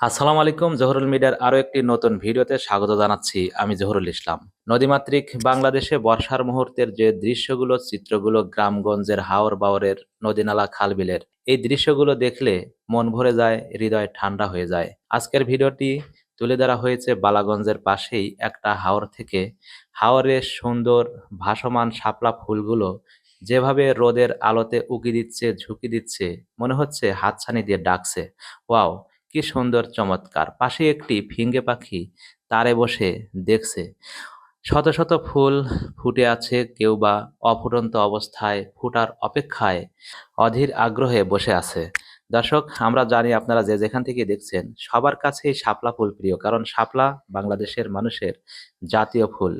আসসালামু আলাইকুম, জহরুল মিডিয়ার আরও একটি নতুন ভিডিওতে স্বাগত জানাচ্ছি। আমি জহরুল ইসলাম। নদীমাতৃক বাংলাদেশে বর্ষার মুহূর্তের যে দৃশ্যগুলো, চিত্রগুলো গ্রামগঞ্জের হাওর বাওরের নদীনালা খালবিলের, এই দৃশ্যগুলো দেখলে মন ভরে যায়, হৃদয় ঠান্ডা হয়ে যায়। আজকের ভিডিওটি তুলে ধরা হয়েছে বালাগঞ্জের পাশেই একটা হাওর থেকে। হাওরের সুন্দর, ভাসমান, শাপলা ফুলগুলো যেভাবে রোদের আলোতে উকি দিচ্ছে, ঝুঁকি দিচ্ছে, মনে হচ্ছে হাতছানি দিয়ে ডাকছে। ওয়াও কি সুন্দর চমৎকার। পাশে একটি ফিঙ্গে পাখি তারে বসে দেখছে। শত শত ফুল ফুটে আছে, কেউ বা অফুটন্ত অবস্থায় ফুটার অপেক্ষায় অধীর আগ্রহে বসে আছে। দর্শক, আমরা জানি আপনারা যে যেখান থেকে দেখছেন, সবার কাছেই শাপলা ফুল প্রিয়, কারণ শাপলা বাংলাদেশের মানুষের জাতীয় ফুল।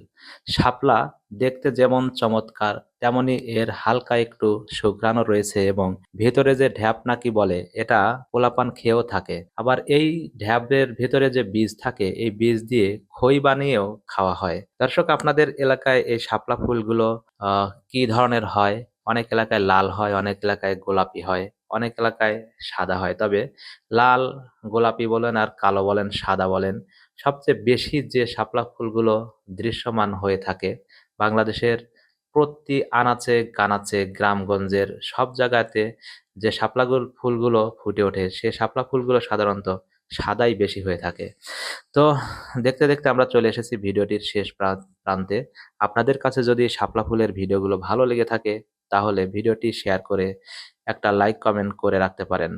শাপলা দেখতে যেমন চমৎকার, তেমনি এর হালকা একটু সুঘ্রাণও রয়েছে এবং ভেতরে যে ঢ্যাপ নাকি বলে, এটা পোলাপান খেয়েও থাকে। আবার এই ঢ্যাপের ভেতরে যে বীজ থাকে, এই বীজ দিয়ে খই বানিয়েও খাওয়া হয়। দর্শক, আপনাদের এলাকায় এই শাপলা ফুলগুলো কি ধরনের হয়? অনেক এলাকায় লাল হয়, অনেক এলাকায় গোলাপি হয়। অনেক এলাকায় সাদা হয়। তবে লাল গোলাপি বলেন আর কালো বলেন, সাদা বলেন, সবচেয়ে বেশি যে শাপলা ফুলগুলো দৃশ্যমান হয়ে থাকে বাংলাদেশের প্রতি আনাচে কানাচে গ্রামগঞ্জের সব জায়গাতে যে শাপলা ফুলগুলো ফুটে ওঠে, সে শাপলা ফুলগুলো সাধারণত সাদাই বেশি হয়ে থাকে। তো দেখতে দেখতে আমরা চলে এসেছি ভিডিওটির শেষ প্রা- প্রান্তে। আপনাদের কাছে যদি শাপলা ফুলের ভিডিওগুলো ভালো লেগে থাকে তাহলে ভিডিওটি শেয়ার করে একটা লাইক কমেন্ট করে রাখতে পারেন।